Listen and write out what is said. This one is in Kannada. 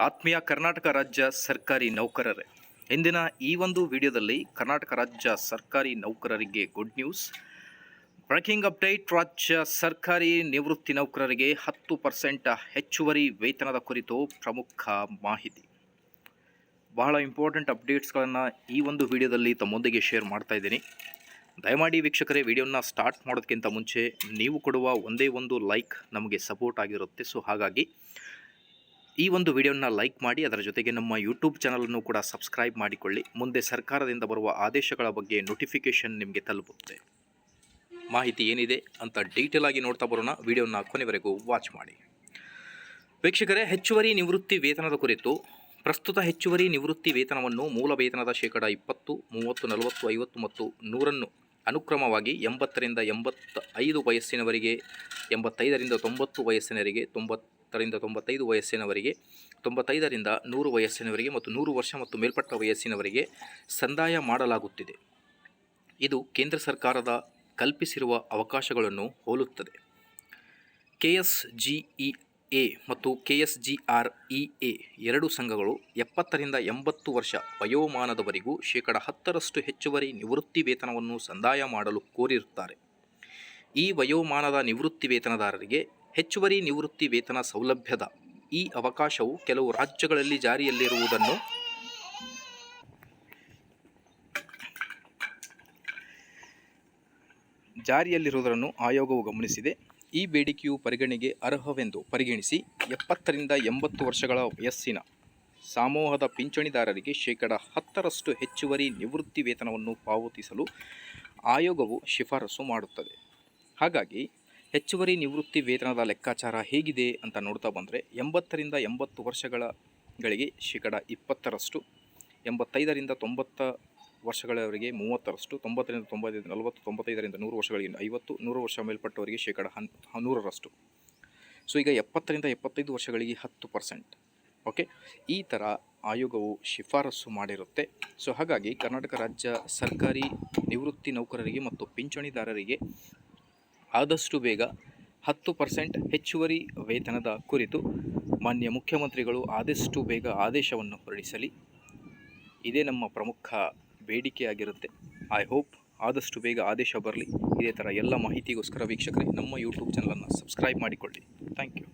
ಆತ್ಮೀಯ ಕರ್ನಾಟಕ ರಾಜ್ಯ ಸರ್ಕಾರಿ ನೌಕರರೇ. ಇಂದಿನ ಈ ಒಂದು ವಿಡಿಯೋದಲ್ಲಿ ಕರ್ನಾಟಕ ರಾಜ್ಯ ಸರ್ಕಾರಿ ನೌಕರರಿಗೆ ಗುಡ್ ನ್ಯೂಸ್ ಬ್ರೇಕಿಂಗ್ ಅಪ್ಡೇಟ್ ರಾಜ್ಯ ಸರ್ಕಾರಿ ನಿವೃತ್ತಿ ನೌಕರರಿಗೆ ಹತ್ತು ಪರ್ಸೆಂಟ್ ಹೆಚ್ಚುವರಿ ವೇತನದ ಕುರಿತು ಪ್ರಮುಖ ಮಾಹಿತಿ. ಬಹಳ ಇಂಪಾರ್ಟೆಂಟ್ ಅಪ್ಡೇಟ್ಸ್ಗಳನ್ನು ಈ ಒಂದು ವಿಡಿಯೋದಲ್ಲಿ ತಮ್ಮೊಂದಿಗೆ ಶೇರ್ ಮಾಡ್ತಾ ಇದ್ದೀನಿ. ದಯಮಾಡಿ ವೀಕ್ಷಕರೇ, ವಿಡಿಯೋನ ಸ್ಟಾರ್ಟ್ ಮಾಡೋದಕ್ಕಿಂತ ಮುಂಚೆ ನೀವು ಕೊಡುವ ಒಂದೇ ಒಂದು ಲೈಕ್ ನಮಗೆ ಸಪೋರ್ಟ್ ಆಗಿರುತ್ತೆ. ಸೊ ಹಾಗಾಗಿ ಈ ಒಂದು ವಿಡಿಯೋನ ಲೈಕ್ ಮಾಡಿ, ಅದರ ಜೊತೆಗೆ ನಮ್ಮ ಯೂಟ್ಯೂಬ್ ಚಾನಲನ್ನು ಕೂಡ ಸಬ್ಸ್ಕ್ರೈಬ್ ಮಾಡಿಕೊಳ್ಳಿ. ಮುಂದೆ ಸರ್ಕಾರದಿಂದ ಬರುವ ಆದೇಶಗಳ ಬಗ್ಗೆ ನೋಟಿಫಿಕೇಷನ್ ನಿಮಗೆ ತಲುಪುತ್ತೆ. ಮಾಹಿತಿ ಏನಿದೆ ಅಂತ ಡೀಟೇಲ್ ಆಗಿ ನೋಡ್ತಾ ಬರೋಣ. ವಿಡಿಯೋನ ಕೊನೆವರೆಗೂ ವಾಚ್ ಮಾಡಿ. ವೀಕ್ಷಕರೇ, ಹೆಚ್ಚುವರಿ ನಿವೃತ್ತಿ ವೇತನದ ಕುರಿತು ಪ್ರಸ್ತುತ ಹೆಚ್ಚುವರಿ ನಿವೃತ್ತಿ ವೇತನವನ್ನು ಮೂಲ ವೇತನದ ಶೇಕಡ ಇಪ್ಪತ್ತು, ಮೂವತ್ತು, ನಲವತ್ತು, ಐವತ್ತು ಮತ್ತು ನೂರನ್ನು ಅನುಕ್ರಮವಾಗಿ ಎಂಬತ್ತರಿಂದ ಎಂಬತ್ತ ಐದು ವಯಸ್ಸಿನವರಿಗೆ, ಎಂಬತ್ತೈದರಿಂದ ತೊಂಬತ್ತು ವಯಸ್ಸಿನವರಿಗೆ ತೊಂಬತ್ತರಿಂದ ತೊಂಬತ್ತೈದು ವಯಸ್ಸಿನವರಿಗೆ, ತೊಂಬತ್ತೈದರಿಂದ ನೂರು ವಯಸ್ಸಿನವರಿಗೆ ಮತ್ತು ನೂರು ವರ್ಷ ಮತ್ತು ಮೇಲ್ಪಟ್ಟ ವಯಸ್ಸಿನವರಿಗೆ ಸಂದಾಯ ಮಾಡಲಾಗುತ್ತಿದೆ. ಇದು ಕೇಂದ್ರ ಸರ್ಕಾರದ ಕಲ್ಪಿಸಿರುವ ಅವಕಾಶಗಳನ್ನು ಹೋಲುತ್ತದೆ. ಕೆ ಎಸ್ ಜಿ ಎ ಮತ್ತು K S G R E A ಎರಡು ಸಂಘಗಳು ಎಪ್ಪತ್ತರಿಂದ ಎಂಬತ್ತು ವರ್ಷ ವಯೋಮಾನದವರೆಗೂ ಶೇಕಡ ಹತ್ತರಷ್ಟು ಹೆಚ್ಚುವರಿ ನಿವೃತ್ತಿ ವೇತನವನ್ನು ಸಂದಾಯ ಮಾಡಲು ಕೋರಿರುತ್ತಾರೆ. ಈ ವಯೋಮಾನದ ನಿವೃತ್ತಿ ವೇತನದಾರರಿಗೆ ಹೆಚ್ಚುವರಿ ನಿವೃತ್ತಿ ವೇತನ ಸೌಲಭ್ಯದ ಈ ಅವಕಾಶವು ಕೆಲವು ರಾಜ್ಯಗಳಲ್ಲಿ ಜಾರಿಯಲ್ಲಿರುವುದನ್ನು ಜಾರಿಯಲ್ಲಿರುವುದನ್ನು ಆಯೋಗವು ಗಮನಿಸಿದೆ. ಈ ಬೇಡಿಕೆಯು ಪರಿಗಣನೆಗೆ ಅರ್ಹವೆಂದು ಪರಿಗಣಿಸಿ ಎಪ್ಪತ್ತರಿಂದ ಎಂಬತ್ತು ವರ್ಷಗಳ ವಯಸ್ಸಿನ ಸಮೂಹದ ಪಿಂಚಣಿದಾರರಿಗೆ ಶೇಕಡ ಹತ್ತರಷ್ಟು ಹೆಚ್ಚುವರಿ ನಿವೃತ್ತಿ ವೇತನವನ್ನು ಪಾವತಿಸಲು ಆಯೋಗವು ಶಿಫಾರಸು ಮಾಡುತ್ತದೆ. ಹಾಗಾಗಿ ಹೆಚ್ಚುವರಿ ನಿವೃತ್ತಿ ವೇತನದ ಲೆಕ್ಕಾಚಾರ ಹೇಗಿದೆ ಅಂತ ನೋಡ್ತಾ ಬಂದರೆ ಎಂಬತ್ತರಿಂದ ಎಂಬತ್ತು ವರ್ಷಗಳ ಗಳಿಗೆ ಶೇಕಡ ಇಪ್ಪತ್ತರಷ್ಟು, ಎಂಬತ್ತೈದರಿಂದ ತೊಂಬತ್ತ ವರ್ಷಗಳವರೆಗೆ ಮೂವತ್ತರಷ್ಟು, ತೊಂಬತ್ತರಿಂದ ತೊಂಬತ್ತೈದು, ನಲವತ್ತು, ತೊಂಬತ್ತೈದರಿಂದ ನೂರು ವರ್ಷಗಳಿಗೆ ಐವತ್ತು, ನೂರು ವರ್ಷ ಮೇಲ್ಪಟ್ಟವರಿಗೆ ಶೇಕಡ ಹನ್ ನೂರರಷ್ಟು ಸೊ ಈಗ ಎಪ್ಪತ್ತರಿಂದ ಎಪ್ಪತ್ತೈದು ವರ್ಷಗಳಿಗೆ ಹತ್ತು ಪರ್ಸೆಂಟ್. ಓಕೆ ಈ ಥರ ಆಯೋಗವು ಶಿಫಾರಸು ಮಾಡಿರುತ್ತೆ. ಸೊ ಹಾಗಾಗಿ ಕರ್ನಾಟಕ ರಾಜ್ಯ ಸರ್ಕಾರಿ ನಿವೃತ್ತಿ ನೌಕರರಿಗೆ ಮತ್ತು ಪಿಂಚಣಿದಾರರಿಗೆ ಆದಷ್ಟು ಬೇಗ ಹತ್ತು ಪರ್ಸೆಂಟ್ ಹೆಚ್ಚುವರಿ ವೇತನದ ಕುರಿತು ಮಾನ್ಯ ಮುಖ್ಯಮಂತ್ರಿಗಳು ಆದಷ್ಟು ಬೇಗ ಆದೇಶವನ್ನು ಹೊರಡಿಸಲಿ. ಇದೇ ನಮ್ಮ ಪ್ರಮುಖ ಬೇಡಿಕೆಯಾಗಿರುತ್ತೆ. ಐ ಹೋಪ್ ಆದಷ್ಟು ಬೇಗ ಆದೇಶ ಬರಲಿ. ಇದೇ ಥರ ಎಲ್ಲ ಮಾಹಿತಿಗೋಸ್ಕರ ವೀಕ್ಷಕರೇ, ನಮ್ಮ ಯೂಟ್ಯೂಬ್ ಚಾನಲನ್ನು ಸಬ್ಸ್ಕ್ರೈಬ್ ಮಾಡಿಕೊಳ್ಳಿ. Thank you